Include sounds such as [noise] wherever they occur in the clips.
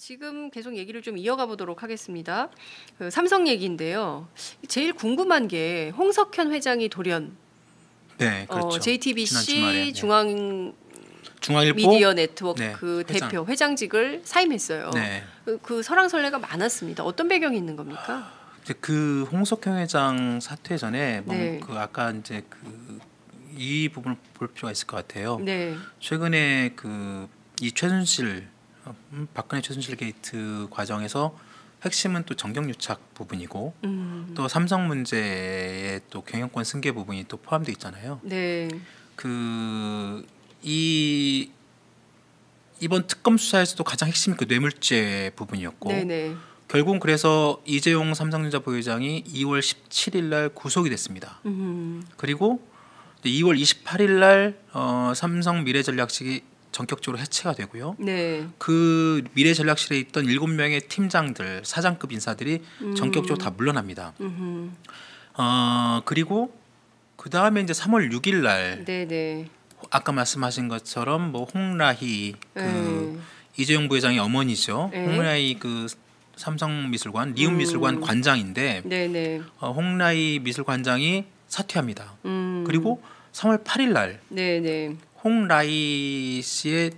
지금 계속 얘기를 좀 이어가 보도록 하겠습니다. 그 삼성 얘기인데요. 제일 궁금한 게 홍석현 회장이 돌연 네, 그렇죠. 어, JTBC 네. 중앙 중앙일보 미디어 네트워크 네, 그 회장. 대표 회장 직을 사임했어요. 네. 그, 그 설왕설래가 많았습니다. 어떤 배경이 있는 겁니까? 그 홍석현 회장 사퇴 전에 뭐 네. 그 아까 이제 그 이 부분을 볼 필요가 있을 것 같아요. 네, 최근에 그 이 최순실 어, 음, 박근혜 최순실 게이트 과정에서 핵심은 또 정경 유착 부분이고 음, 또 삼성 문제의 또 경영권 승계 부분이 또 포함되어 있잖아요. 네, 그 이 이번 특검 수사에서도 가장 핵심이 그 뇌물죄 부분이었고 네, 네, 결국은 그래서 이재용 삼성전자 부회장이 2월 17일 날 구속이 됐습니다. 음, 그리고 2월 28일 날 어, 삼성 미래전략실이 전격적으로 해체가 되고요. 네, 그 미래전략실에 있던 7명의 팀장들, 사장급 인사들이 전격적으로 다 물러납니다. 음, 어, 그리고 그 다음에 이제 3월 6일 날 네, 네, 아까 말씀하신 것처럼 뭐 홍라희 그 네. 이재용 부회장의 어머니죠. 네. 홍라희 그 삼성미술관 리움미술관 음. 관장인데 네, 네, 어, 홍라희 미술관장이 사퇴합니다. 음, 그리고 3월 8일 날 네, 네, 홍라희 씨의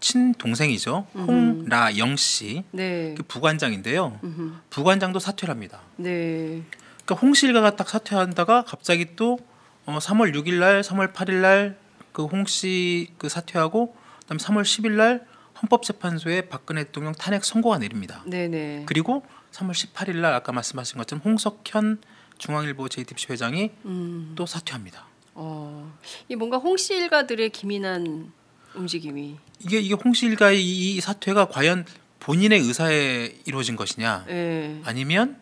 친동생이죠. 음. 홍라영 씨. 네, 그 부관장인데요. 음, 부관장도 사퇴를 합니다. 네, 그러니까 홍실가가 딱 사퇴한다가 갑자기 또 어, 3월 6일 날, 3월 8일 날 그 홍 씨 그 사퇴하고 그다음 3월 10일 날 헌법재판소에 박근혜 대통령 탄핵 선고가 내립니다. 네, 네, 그리고 3월 18일 날 아까 말씀하신 것처럼 홍석현 중앙일보 JTBC 회장이 음, 또 사퇴합니다. 어, 이 뭔가 홍씨 일가들의 기민한 움직임이, 이게 이게 홍씨 일가의 이, 이 사퇴가 과연 본인의 의사에 이루어진 것이냐? 예, 아니면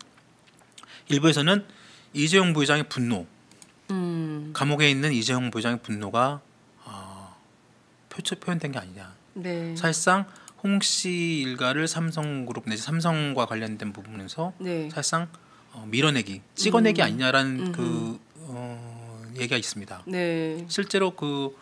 일부에서는 이재용 부회장의 분노. 음, 감옥에 있는 이재용 부회장의 분노가 어, 표처 표현된 게 아니냐. 네, 사실상 홍씨 일가를 삼성그룹 내지 삼성과 관련된 부분에서 네, 사실상 어, 밀어내기, 찍어내기 음. 아니냐라는 음흠. 그 어, 얘기가 있습니다. 네, 실제로 그,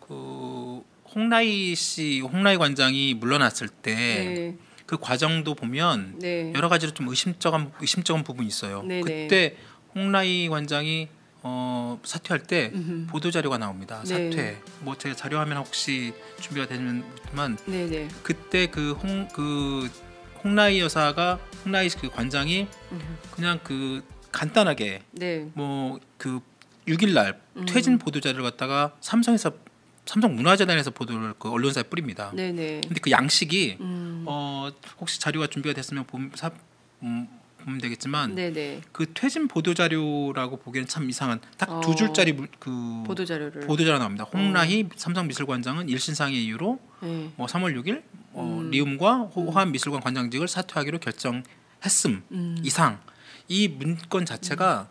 그 홍라희 씨, 홍라희 관장이 물러났을 때그 네, 과정도 보면 네, 여러 가지로 좀 의심쩍은 의심쩍은 부분이 있어요. 네네. 그때 홍라희 관장이 어, 사퇴할 때 음흠. 보도 자료가 나옵니다. 네. 사퇴. 뭐 제가 자료 화면 혹시 준비가 되지만 네, 네, 그때 그 홍그 홍라희 여사가 홍라희 그 관장이 음, 그냥 그 간단하게 네, 뭐그 6일 날 음. 퇴진 보도 자료를 갖다가 삼성에서 삼성 문화재단에서 보도를 그 언론사에 뿌립니다. 네, 네, 근데 그 양식이 음, 어 혹시 자료가 준비가 됐으면 보면, 사, 음, 보면 되겠지만 네, 네, 그 퇴진 보도 자료라고 보기에는 참 이상한 딱두 어. 줄짜리 물- 그 보도 자료를, 보도 자료 나옵니다. 홍라희 삼성 미술관장은 일신상의 이유로 네, 뭐 3월 6일 어, 음. 리움과 호환 미술관 관장직을 사퇴하기로 결정했음 음, 이상 이 문건 자체가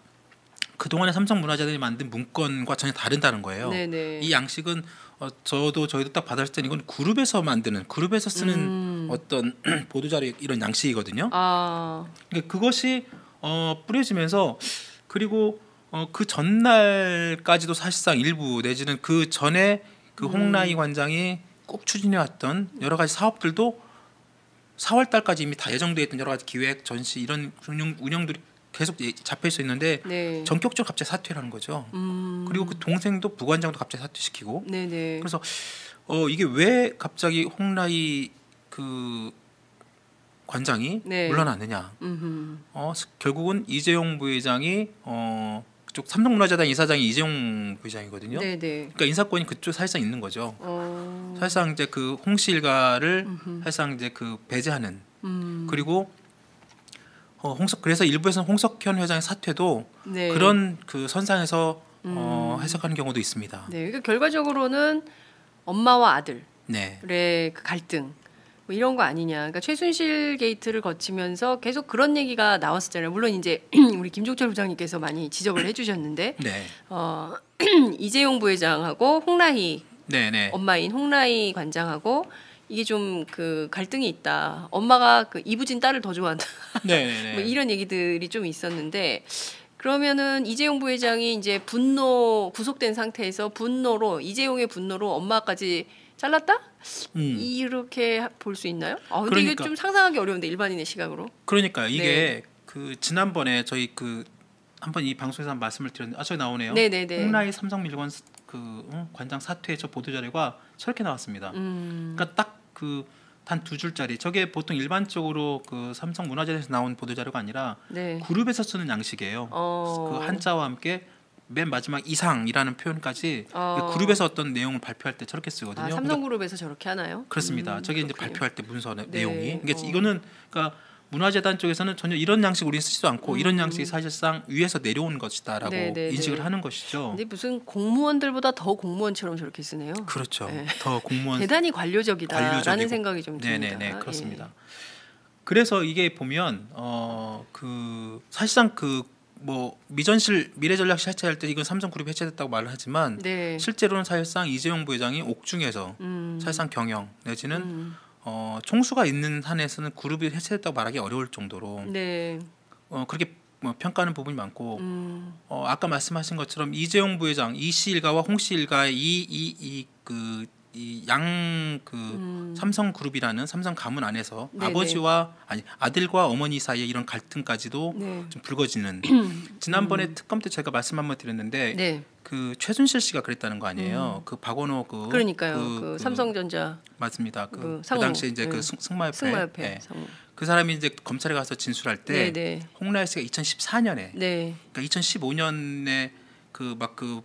그 동안에 삼성 문화재단이 만든 문건과 전혀 다른다는 거예요. 네, 네, 이 양식은 어, 저도 저희도 딱 받았을 때는 이건 그룹에서 만드는 그룹에서 쓰는 음. 어떤 [clears throat] 보도 자료 이런 양식이거든요. 아, 그러니까 그것이 어, 뿌려지면서 그리고 어, 그 전날까지도 사실상 일부 내지는 그 전에 그 음. 홍라희 관장이 꼭 추진해왔던 여러 가지 사업들도 4월 달까지 이미 다 예정돼 있던 여러 가지 기획 전시 이런 운영, 운영들이 계속 예- 잡혀 있어 있는데 네, 전격적으로 갑자기 사퇴를 하는 거죠. 음, 그리고 그 동생도 부관장도 갑자기 사퇴시키고 네, 네, 그래서 어 이게 왜 갑자기 홍라희 그 관장이 네. 물러났느냐? 음, 어 스- 결국은 이재용 부회장이 어 그쪽 삼성문화재단 이사장이 이재용 부회장이거든요. 네, 네, 그러니까 인사권이 그쪽 사실상 있는 거죠. 어, 사실상 이제 그 홍씨 일가를 음흠. 사실상 이제 그 배제하는 음, 그리고 어 홍석 그래서 일부에서는 홍석현 회장의 사퇴도 네, 그런 그 선상에서 어 음. 해석하는 경우도 있습니다. 네, 그러니까 결과적으로는 엄마와 아들의 네. 그 갈등 뭐 이런 거 아니냐. 그러니까 최순실 게이트를 거치면서 계속 그런 얘기가 나왔었잖아요. 물론 이제 [clears throat] 우리 김종철 부장님께서 많이 지적을 해주셨는데 네. 어, [clears throat] 이재용 부회장하고 홍라희 네, 네. 엄마인 홍라희 관장하고 이게 좀 그 갈등이 있다. 엄마가 그 이부진 딸을 더 좋아한다. [laughs] 네, 네, 네. 뭐 이런 얘기들이 좀 있었는데 그러면은 이재용 부회장이 이제 분노 구속된 상태에서 분노로 이재용의 분노로 엄마까지 잘랐다? 음. 이렇게 볼 수 있나요? 아, 근데 이게 그러니까. 좀 상상하기 어려운데 일반인의 시각으로. 그러니까 이게 네. 그 지난번에 저희 그 한번 이 방송에서 한 말씀을 드렸는데 아 저기 나오네요. 네네네. 홍라이 삼성밀건 스- 그 어, 관장 사퇴 저 보도 자료가 저렇게 나왔습니다. 음. 그러니까 딱 그 단 두 줄짜리 저게 보통 일반적으로 그 삼성 문화재에서 나온 보도 자료가 아니라 네. 그룹에서 쓰는 양식이에요. 어. 그 한자와 함께 맨 마지막 이상이라는 표현까지 어. 그 그룹에서 어떤 내용을 발표할 때 저렇게 쓰거든요. 아, 그러니까 삼성그룹에서 저렇게 하나요? 그렇습니다. 음, 저게 이제 그렇군요. 발표할 때 문서 내- 네. 내용이. 이게 어. 이거는 그러니까 문화재단 쪽에서는 전혀 이런 양식 우리는 쓰지도 않고 음. 이런 양식이 사실상 위에서 내려온 것이다라고 네, 네, 인식을 네. 하는 것이죠. 근데 무슨 공무원들보다 더 공무원처럼 저렇게 쓰네요. 그렇죠. 네. 더 공무원 대단히 관료적이다라는 관료적이고. 생각이 좀 듭니다. 네네네 예. 그렇습니다. 그래서 이게 보면 어 그 사실상 그뭐 미전실 미래전략실 해체할 때 이건 삼성그룹이 해체됐다고 말을 하지만 네. 실제로는 사실상 이재용 부회장이 옥중에서 음. 사실상 경영 내지는 음. 어 총수가 있는 한에서는 그룹이 해체됐다고 말하기 어려울 정도로 네. 어 그렇게 뭐 평가하는 부분이 많고 음. 어 아까 말씀하신 것처럼 이재용 부회장 이씨 일가와 홍씨 일가의 이이그 이 양그 음. 삼성 그룹이라는 삼성 가문 안에서 네네. 아버지와 아니 아들과 어머니 사이에 이런 갈등까지도 네. 좀 불거지는 [clears throat] 지난번에 특검 때 제가 말씀 한번 드렸는데 네. 그 최순실 씨가 그랬다는 거 아니에요 그 박원호 그 그러니까요. 그, 그- 그 삼성전자 맞습니다 그, 그 그. 당시에 이제 네. 그 승- 승마협회 승마협회 예. 상무. 그 사람이 이제 검찰에 가서 진술할 때 네, 네. 홍라이 씨가 2014년에 네. 그러니까 2015년에 그 막그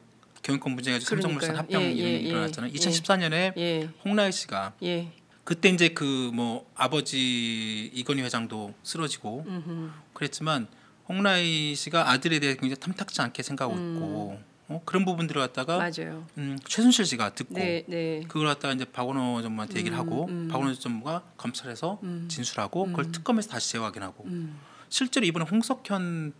경영권 문제가지고 삼성물산 그러니까요. 합병 예, 예, 일어났잖아요. 예. 2014년에 예. 홍라이 씨가 예. 그때 이제 그 뭐 아버지 이건희 회장도 쓰러지고 음흠. 그랬지만 홍라이 씨가 아들에 대해 굉장히 탐탁지 않게 생각하고 있고 어? 그런 부분들을 갖다가 맞아요. 음, 최순실 씨가 듣고 네, 네. 그걸 갖다가 이제 박원호 전무한테 얘기를 하고 음. 박원호 전무가 검찰에서 음. 진술하고 그걸 특검에서 다시 재확인하고 음. 실제로 이번에 홍석현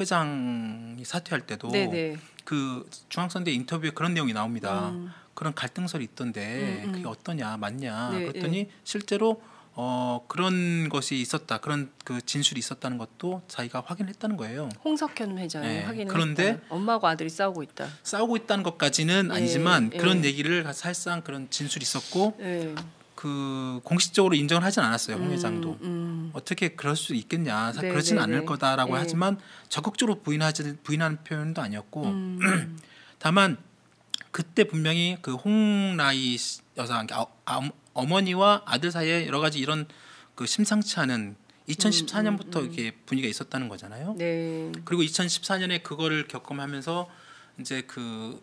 회장이 사퇴할 때도 네, 네. 그 중앙선대 인터뷰에 그런 내용이 나옵니다. 음. 그런 갈등설이 있던데 음, 음. 그게 어떠냐 맞냐 네, 그랬더니 실제로 어 그런 것이 있었다 그런 그 진술이 있었다는 것도 자기가 확인했다는 거예요. 홍석현 회장이 네. 확인을 그런데 했다. 엄마하고 아들이 싸우고 있다. 싸우고 있다는 것까지는 예, 아니지만 예. 그런 얘기를 사실상 그런 진술이 있었고 네. 그 공식적으로 인정을 하진 않았어요 홍 음, 회장도 음. 어떻게 그럴 수 있겠냐 사- 네, 그러진 네, 않을 네. 거다라고 네. 하지만 적극적으로 부인하지 부인하는 표현도 아니었고 음. [clears throat] 다만 그때 분명히 그 홍라이 씨- 여사 아, 아, 어머니와 아들 사이에 여러 가지 이런 그 심상치 않은 2014년부터 이렇게 분위기가 있었다는 거잖아요. 네. 그리고 2014년에 그거를 겪음하면서 이제 그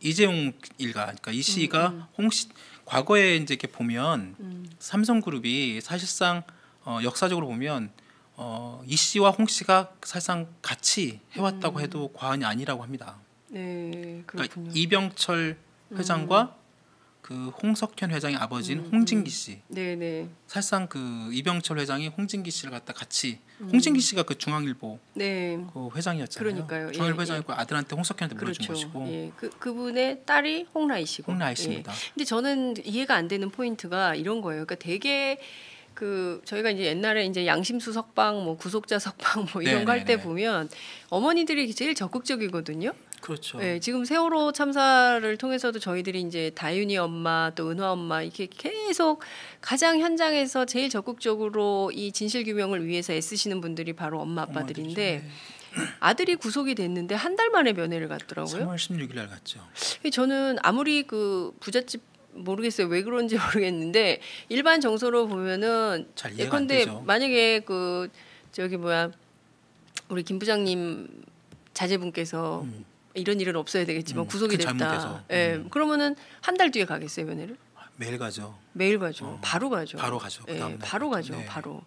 이재용 일가 그러니까 이 씨가 홍씨 과거에 이제 이렇게 보면 음. 삼성그룹이 사실상 어, 역사적으로 보면 어, 이 씨와 홍 씨가 사실상 같이 해왔다고 해도 과언이 아니라고 합니다. 네. 그러니까 그렇군요. 이병철 회장과 그 홍석현 회장의 아버지인 홍진기 씨 네, 네. 사실상 그 이병철 회장이 홍진기 씨를 갖다 같이 홍진기 씨가 그 중앙일보 네. 그 회장이었잖아요. 그러니까요. 예, 중앙일보 예. 회장이고 아들한테 홍석현한테 물어준 그렇죠. 것이고 예. 그 그분의 딸이 홍라이 씨고. 홍라이 예. 씨입니다. 근데 저는 이해가 안 되는 포인트가 이런 거예요. 그러니까 되게 그 저희가 이제 옛날에 이제 양심수 석방, 뭐 구속자 석방 뭐 이런 거 할때 네네네. 보면 어머니들이 제일 적극적이거든요. 그렇죠. 네, 지금 세월호 참사를 통해서도 저희들이 이제 다윤이 엄마 또 은화 엄마 이렇게 계속 가장 현장에서 제일 적극적으로 이 진실 규명을 위해서 애쓰시는 분들이 바로 엄마 아빠들인데 아들이 구속이 됐는데 한 달 만에 면회를 갔더라고요. 3월 16일 날 갔죠. 저는 아무리 그 부잣집 모르겠어요 왜 그런지 [laughs] 모르겠는데 일반 정서로 보면은 예컨대. 만약에 그 저기 뭐야 우리 김 부장님 자제분께서 음. 이런 일은 없어야 되겠지만 음, 구속이 그 됐다. 예, 음. 그러면은 한 달 뒤에 가겠어요 면회를? 매일 가죠. 매일 가죠. 어, 바로 가죠. 바로 가죠. 예, 날. 바로 가죠. 네. 바로.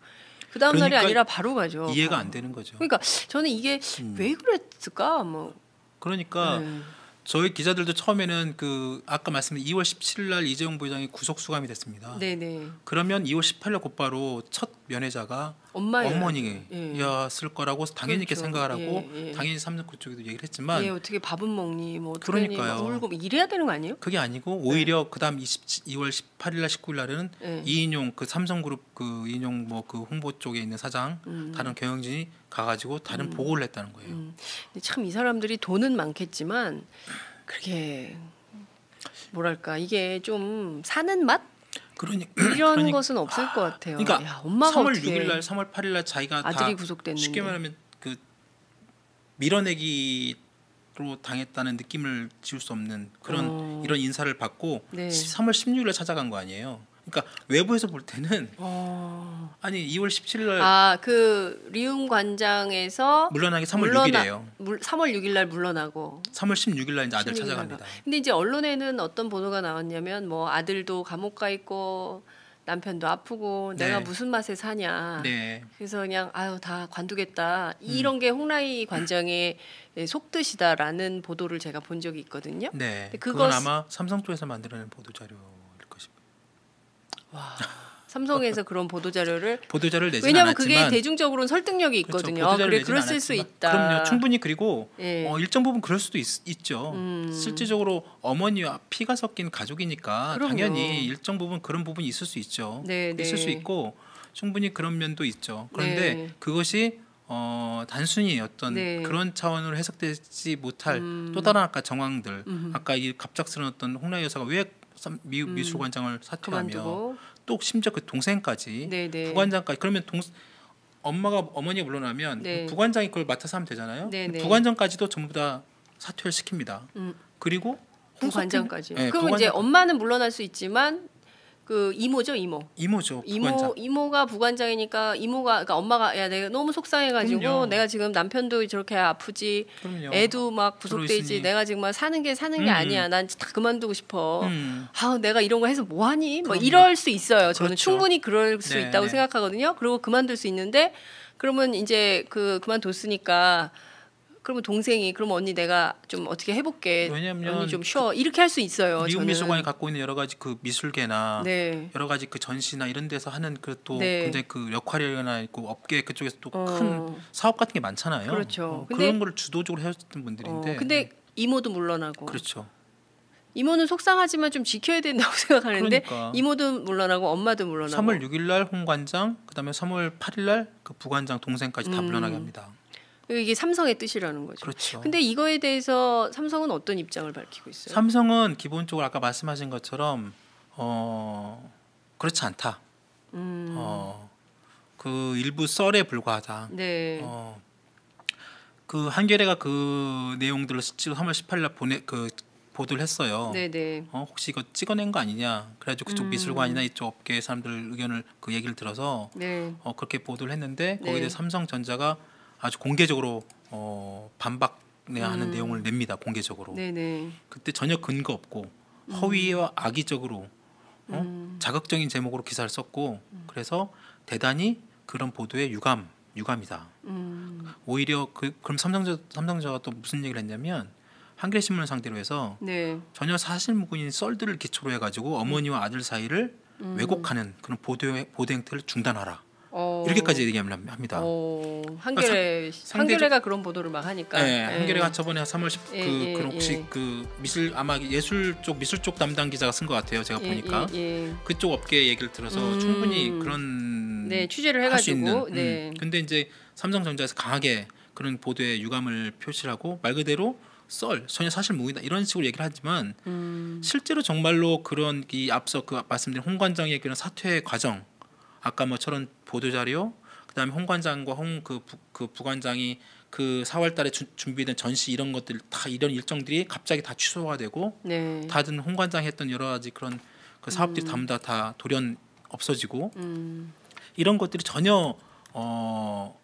그 다음 날이 그러니까 아니라 바로 가죠. 이해가 바로. 안 되는 거죠. 그러니까 저는 이게 음. 왜 그랬을까? 뭐. 그러니까 네. 저희 기자들도 처음에는 그 아까 말씀드린 2월 17일 날 이재용 부회장이 구속 수감이 됐습니다. 네네. 그러면 2월 18일 곧바로 첫 면회자가 예. 어머니였을 거라고 당연히 이렇게 그렇죠. 생각을 하고 예, 예. 당연히 삼성 그 쪽에도 얘기를 했지만 예, 어떻게 밥은 먹니? 뭐? 그러니까요. 막 울고 뭐 이래야 되는 거 아니에요? 그게 아니고 오히려 그다음 20, 2월 18일 날 19일 날에는 예. 이인용 그 삼성그룹 그 이인용 뭐 그 홍보 쪽에 있는 사장 음. 다른 경영진이 가가지고 다른 보고를 했다는 거예요. 음. 참 이 사람들이 돈은 많겠지만 그렇게 뭐랄까 이게 좀 사는 맛 [clears throat] 그러니 이런 그러니- 것은 없을 것 같아요. 그러니까 야, 엄마가 3월 어떻게 6일 날, 3월 8일 날 자기가 아들이 다 구속됐는데 쉽게 말하면 그 밀어내기로 당했다는 느낌을 지울 수 없는 그런 어. 이런 인사를 받고 네. 3월 16일에 찾아간 거 아니에요. 그러니까 외부에서 볼 때는 어. 아니 2월 17일 날 아그 리움 관장에서 물러나기 3월 물러나- 6일이에요. 물, 3월 6일 날 물러나고 3월 16일 날 이제 아들 16일 날 찾아갑니다. 근데 이제 언론에는 어떤 보도가 나왔냐면 뭐 아들도 감옥 가 있고 남편도 아프고 내가 네. 무슨 맛에 사냐. 네. 그래서 그냥 아유 다 관두겠다 음. 이런 게 홍라희 관장의 속뜻이다라는 보도를 제가 본 적이 있거든요. 네. 그건 아마 삼성 쪽에서 만들어낸 보도 것입니다. 삼성에서 그런 보도 자료를 [laughs] 보도 자료를 내지는 왜냐하면 않았지만 그게 대중적으로는 설득력이 그렇죠. 있거든요. 자료를 그래 그랬을 수 있다. 그럼요. 충분히 그리고 예. 어, 일정 부분 그럴 수도 있, 있죠. 음. 실질적으로 어머니와 피가 섞인 가족이니까 그럼요. 당연히 일정 부분 그런 부분이 있을 수 있죠. 네, 있을 네. 수 있고 충분히 그런 면도 있죠. 그런데 네. 그것이 어, 단순히 어떤 네. 그런 차원으로 해석되지 못할 음. 또 다른 아까 정황들 음흠. 아까 이 갑작스러운 어떤 홍라희 여사가 왜 삼- 미, 음. 미술관장을 사퇴하며 그만두고 또 심지어 그 동생까지 네네. 부관장까지 그러면 동 엄마가 어머니가 물러나면 네. 부관장이 그걸 맡아서 하면 되잖아요. 네, 네. 부관장까지도 전부 다 사퇴를 시킵니다. 음. 그리고 부관장까지. 네, 그럼 이제 부관장- 엄마는 물러날 수 있지만 그 이모죠 이모. 이모죠 이모 부관장. 이모가 부관장이니까 이모가 그러니까 엄마가 야 내가 너무 속상해가지고 그럼요. 내가 지금 남편도 저렇게 아프지 그럼요. 애도 막 들어있으니. 내가 지금 막 사는 게 사는 게 음. 아니야 난 다 그만두고 싶어 음. 아 내가 이런 거 해서 뭐 하니 뭐 그럼요. 이럴 수 있어요 저는 그렇죠. 충분히 그럴 수 네, 있다고 네. 생각하거든요 그리고 그만둘 수 있는데 그러면 이제 그 그만뒀으니까 그러면 동생이 그럼 언니 내가 좀 어떻게 해볼게 왜냐면 언니 좀 쉬어 이렇게 할 수 있어요 미국 저는 미술관이 갖고 있는 여러 가지 그 미술계나 네 여러 가지 그 전시나 이런 데서 하는 그또 네. 굉장히 그 역할이나 있고 업계 그쪽에서 또큰 어. 사업 같은 게 많잖아요. 그렇죠. 어, 근데- 그런 걸 주도적으로 해줬던 어, 분들인데. 근데 이모도 물러나고 그렇죠. 이모는 속상하지만 좀 지켜야 된다고 [laughs] 생각하는데 그러니까. 이모도 물러나고 엄마도 물러나고 3월 6일 날 홍관장, 그다음에 3월 8일 날 그 부관장 동생까지 다 음. 물러나게 합니다. 이게 삼성의 뜻이라는 거죠. 그렇죠. 근데 이거에 대해서 삼성은 어떤 입장을 밝히고 있어요? 삼성은 기본적으로 아까 말씀하신 것처럼 어 그렇지 않다. 음, 어그 일부 썰에 불과하다. 네. 어, 그 한겨레가 그 내용들을 실제로 3월 18일 날 보내 그 보도를 했어요. 네, 네. 어, 혹시 이거 찍어낸 거 아니냐? 그래가지고 그쪽 음. 미술관이나 이쪽 업계 사람들 의견을 그 얘기를 들어서 네. 어, 그렇게 보도를 했는데 거기에 네. 대해 삼성전자가 아주 공개적으로 어, 반박하는 음. 내용을 냅니다. 공개적으로. 네, 네. 그때 전혀 근거 없고 허위와 악의적으로 어? 음. 자극적인 제목으로 기사를 썼고 그래서 대단히 그런 보도에 유감 유감이다. 음. 오히려 그 그럼 삼성전 삼성전자가 또 무슨 얘기를 했냐면 한겨레 신문을 상대로 해서 네. 전혀 사실 무근인 썰들을 기초로 해가지고 어머니와 아들 사이를 음. 왜곡하는 그런 보도 보도 행태를 중단하라 어. 이렇게까지 얘기를 합니다. 어, 한겨레 상대적- 한겨레가 그런 보도를 막 하니까. 네, 한겨레가 저번에 3월 10, 예, 그, 예, 그 혹시 예. 그 미술 아마 예술 쪽 미술 쪽 담당 기자가 쓴 것 같아요. 제가 예, 보니까. 그쪽 업계 얘기를 들어서 음. 충분히 그런 네, 취재를 해가지고. 있는. 네. 음. 근데 이제 삼성전자에서 강하게 그런 보도에 유감을 표시하고 말 그대로 썰 전혀 사실 무근이다 이런 식으로 얘기를 하지만 음. 실제로 정말로 그런 이 앞서 그 말씀드린 홍 관장의 그런 사퇴 과정 아까 뭐처럼 보도 자료 그다음에 홍 관장과 홍그 그 부관장이 그 4월달에 주- 준비된 전시 이런 것들 다 이런 일정들이 갑자기 다 취소가 되고 네. 다른 홍 관장이 했던 여러 가지 그런 그 사업들이 전부 다, 다 돌연 없어지고 음. 이런 것들이 전혀 어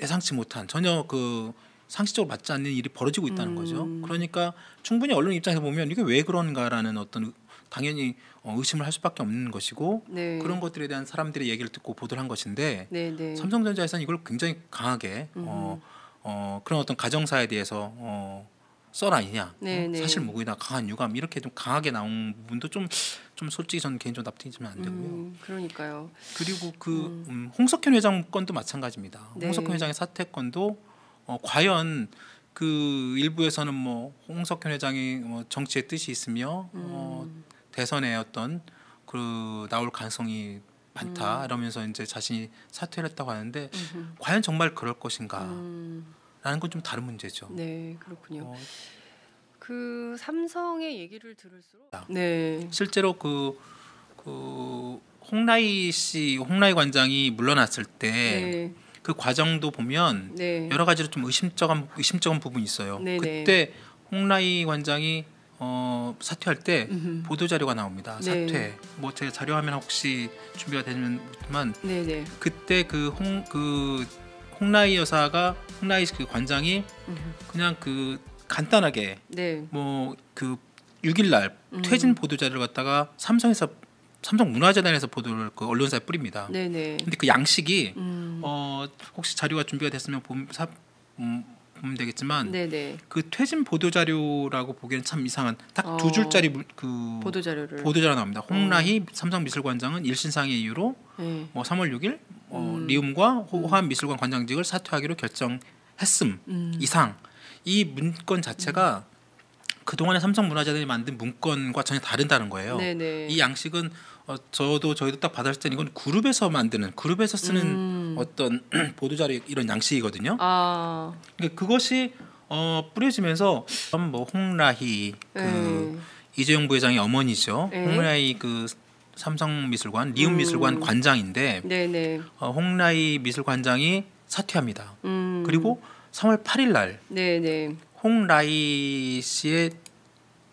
예상치 못한 전혀 그 상식적으로 맞지 않는 일이 벌어지고 있다는 음. 거죠. 그러니까 충분히 언론 입장에서 보면 이게 왜 그런가라는 어떤 당연히 어, 의심을 할 수밖에 없는 것이고 네. 그런 것들에 대한 사람들의 얘기를 듣고 보도를 한 것인데 네, 네. 삼성전자에서는 이걸 굉장히 강하게 어, 어, 그런 어떤 가정사에 대해서 어, 썰 아니냐, 네, 어, 네. 사실 무근이다, 강한 유감 이렇게 좀 강하게 나온 부분도 좀 좀 솔직히 저는 개인적으로 납득이 좀 안 되고요. 음, 그러니까요. 그리고 그 음, 홍석현 회장 건도 마찬가지입니다. 네. 홍석현 회장의 사퇴 건도 어, 과연 그 일부에서는 뭐 홍석현 회장이 뭐 정치의 뜻이 있으며 어, 음. 대선에 어떤 그 나올 가능성이 많다 음. 이러면서 이제 자신이 사퇴를 했다고 하는데 음흠. 과연 정말 그럴 것인가라는 음, 건좀 다른 문제죠. 네, 그렇군요. 어, 그 삼성의 얘기를 들을수록 아. 네. 실제로 그, 그 홍라희 씨, 홍라희 관장이 물러났을 때그 네. 과정도 보면 네. 여러 가지로 좀 의심쩍은 의심쩍은 부분이 있어요. 네네. 그때 홍라희 관장이 어, 사퇴할 때 음흠. 보도 자료가 나옵니다. 네. 사퇴. 뭐 제 자료 화면 혹시 준비가 되면만 네, 네. 그때 그 홍그 홍라희 여사가 홍라희 그 관장이 음흠. 그냥 그 간단하게 네. 뭐그 6일 날 음. 퇴진 보도 자료를 갖다가 삼성에서 삼성 문화재단에서 보도를 그 언론사에 뿌립니다. 네, 네. 근데 그 양식이 음. 어 혹시 자료가 준비가 됐으면 봄, 사, 음, 보면 되겠지만 네, 네. 그 퇴진 보도 자료라고 보기에는 참 이상한 딱두 어. 줄짜리 물- 그 보도 자료를 보도 자료 나옵니다. 홍라희 삼성미술관장은 일신상의 이유로 네. 뭐 3월 6일 어, 음. 리움과 호- 호암 미술관 관장직을 사퇴하기로 결정했음 음. 이상 이 문건 자체가 그 동안에 삼성문화재단이 만든 문건과 전혀 다른다는 거예요. 네, 네. 이 양식은 어, 저도 저희도 딱 받았을 때는 이건 그룹에서 만드는 그룹에서 쓰는 음. 어떤 [clears throat] 보도 자료 이런 양식이거든요. 아. 그러니까 그것이 어, 뿌려지면서 뭐 홍라희 그 네. 이재용 부회장의 어머니죠. 네. 홍라희 그 삼성미술관 리움미술관 음. 관장인데 네, 네. 어, 홍라희 미술관장이 사퇴합니다. 음. 그리고 3월 8일 날 네, 네. 홍라희 씨의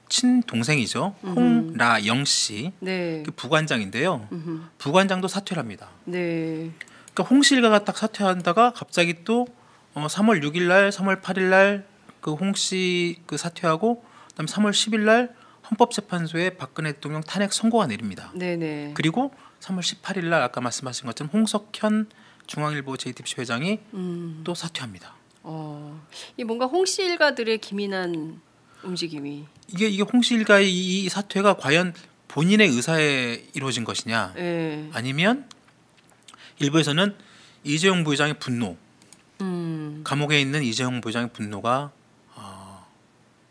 친동생이죠. 홍라영 씨. 네. 그 부관장인데요. 음흠. 부관장도 사퇴를 합니다. 네. 그러니까 홍씨 일가가 딱 사퇴한다가 갑자기 또 어, 3월 6일 날, 3월 8일 날 그 홍씨 그 사퇴하고 그다음에 3월 10일 날 헌법재판소에 박근혜 대통령 탄핵 선고가 내립니다. 네, 네. 그리고 3월 18일 날 아까 말씀하신 것처럼 홍석현 중앙일보 JTBC 회장이 음. 또 사퇴합니다. 어. 이 뭔가 홍씨 일가들의 기민한 움직임이. 이게 이게 홍씨 일가의 이, 이 사퇴가 과연 본인의 의사에 이루어진 것이냐 예. 아니면 일부에서는 이재용 부회장의 분노 음. 감옥에 있는 이재용 부회장의 분노가 어,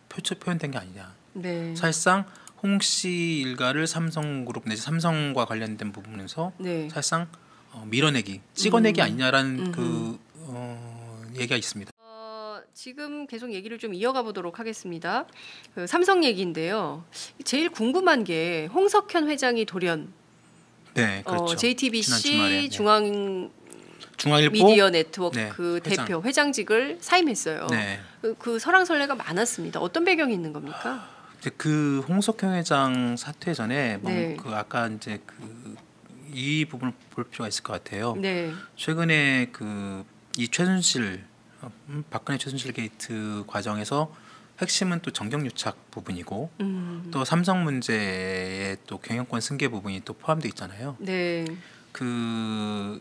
표출 표현된 게 아니냐 네. 사실상 홍 씨 일가를 삼성그룹 내지 삼성과 관련된 부분에서 네. 사실상 어, 밀어내기 찍어내기 음. 아니냐라는 음흠. 그 어, 얘기가 있습니다. 어, 지금 계속 얘기를 좀 이어가 보도록 하겠습니다. 그 삼성 얘기인데요. 제일 궁금한 게 홍석현 회장이 돌연 네, 그렇죠. 어, JTBC 네. 중앙 중앙일보 미디어 네트워크 네, 그 회장. 대표 회장직을 사임했어요. 네. 그, 그 설왕설래가 많았습니다. 어떤 배경이 있는 겁니까? 이제 그 홍석현 회장 사퇴 전에 뭐 네. 그 아까 이제 그 이 부분을 볼 필요가 있을 것 같아요. 네. 최근에 그 이 최순실 어, 음, 박근혜 최순실 게이트 과정에서 핵심은 또 정경유착 부분이고 음. 또 삼성 문제의 또 경영권 승계 부분이 또 포함되어 있잖아요. 네. 그이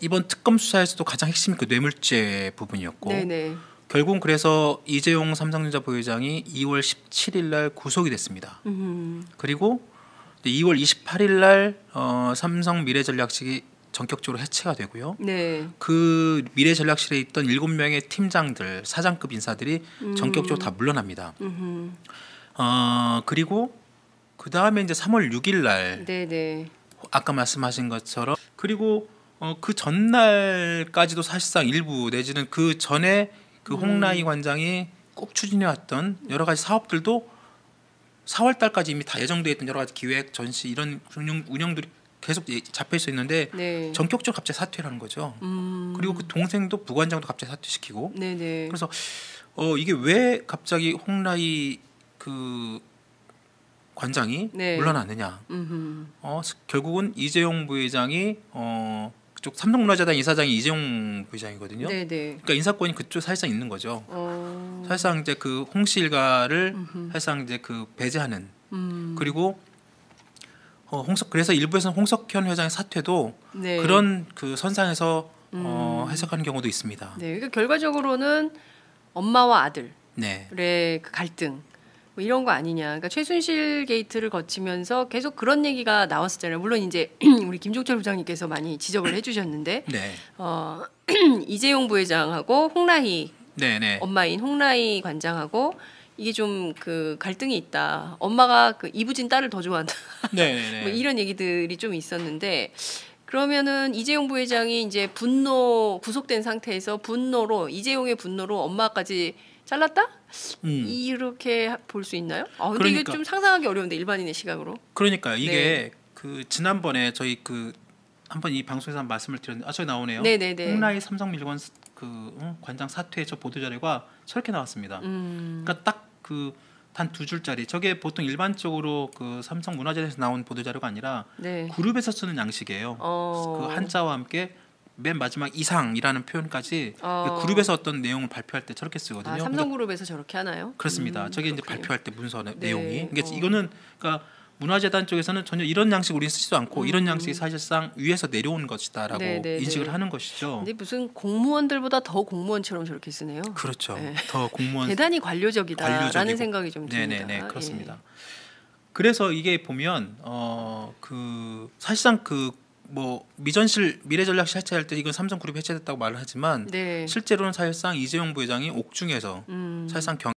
이번 특검 수사에서도 가장 핵심이 그 뇌물죄 부분이었고 네네. 결국은 그래서 이재용 삼성전자 부회장이 2월 17일 날 구속이 됐습니다. 음. 그리고 2월 28일 날 어, 삼성 미래전략실이 전격적으로 해체가 되고요. 네. 그 미래전략실에 있던 7명의 팀장들, 사장급 인사들이 음. 전격적으로 다 물러납니다. 음. 어, 그리고 그 다음에 이제 3월 6일 날 네네. 아까 말씀하신 것처럼 그리고 어, 그 전날까지도 사실상 일부 내지는 그 전에 그 홍라희 관장이 꼭 추진해 왔던 여러 가지 사업들도 4월 달까지 이미 다 예정돼 있던 여러 가지 기획, 전시 이런 운영 운영들이 계속 예- 잡혀 있어 있는데 네. 전격적으로 갑자기 사퇴를 하는 거죠. 음. 그리고 그 동생도 부관장도 갑자기 사퇴시키고 네네. 그래서 어 이게 왜 갑자기 홍라희 그 관장이 네. 물러났느냐? 음. 어 스- 결국은 이재용 부회장이 어 그쪽 삼성문화재단 이사장이 이재용 부회장이거든요. 네네. 그러니까 인사권이 그쪽 사실상 있는 거죠. 어. 사실상 이제 그 홍씨 일가를 음흠. 사실상 이제 그 배제하는 음. 그리고 어 홍석 그래서 일부에서는 홍석현 회장의 사퇴도 네. 그런 그 선상에서 어 음. 해석하는 경우도 있습니다. 네. 그러니까 결과적으로는 엄마와 아들의 네. 그 갈등 뭐 이런 거 아니냐. 그러니까 최순실 게이트를 거치면서 계속 그런 얘기가 나왔었잖아요. 물론 이제 [clears throat] 우리 김종철 부장님께서 많이 지적을 [clears throat] 해주셨는데 네. 어, [clears throat] 이재용 부회장하고 홍라희 네, 네. 엄마인 홍라희 관장하고 이게 좀 그 갈등이 있다. 엄마가 그 이부진 딸을 더 좋아한다. 네, 네, 네. 뭐 이런 얘기들이 좀 있었는데 그러면은 이재용 부회장이 이제 분노 구속된 상태에서 분노로 이재용의 분노로 엄마까지 잘랐다? 음. 이렇게 볼 수 있나요? 아, 근데 이게 그러니까. 좀 상상하기 어려운데 일반인의 시각으로. 그러니까 이게 네. 그 지난번에 저희 그 한번 이 방송에서 한 말씀을 드렸는데 아 저기 나오네요. 네네네. 홍라이 삼성밀권 스- 그 응? 관장 사퇴 저 보도 자료가 저렇게 나왔습니다. 음. 그러니까 딱 그 단 두 줄짜리 저게 보통 일반적으로 그 삼성 문화재에서 나온 보도 자료가 아니라 네. 그룹에서 쓰는 양식이에요. 어. 그 한자와 함께 맨 마지막 이상이라는 표현까지 어. 그 그룹에서 어떤 내용을 발표할 때 저렇게 쓰거든요. 아, 삼성그룹에서 저렇게 하나요? 그렇습니다. 음, 저게 이제 그렇군요. 발표할 때 문서 내- 네. 내용이. 이게 어. 이거는 그러니까 문화재단 쪽에서는 전혀 이런 양식 우리는 쓰지도 않고 음, 이런 음. 양식이 사실상 위에서 내려오는 것이다라고 네, 네, 인식을 네. 하는 것이죠. 근데 무슨 공무원들보다 더 공무원처럼 저렇게 쓰네요. 그렇죠. 네. 더 공무원 대단히 관료적이다라는 관료적이고. 생각이 좀 듭니다. 네네네 예. 그렇습니다. 그래서 이게 보면 어 그 사실상 그뭐 미전실 미래전략실 해체할 때 이건 삼성그룹 해체됐다고 말을 하지만 네. 실제로는 사실상 이재용 부회장이 옥중에서 음. 사실상 경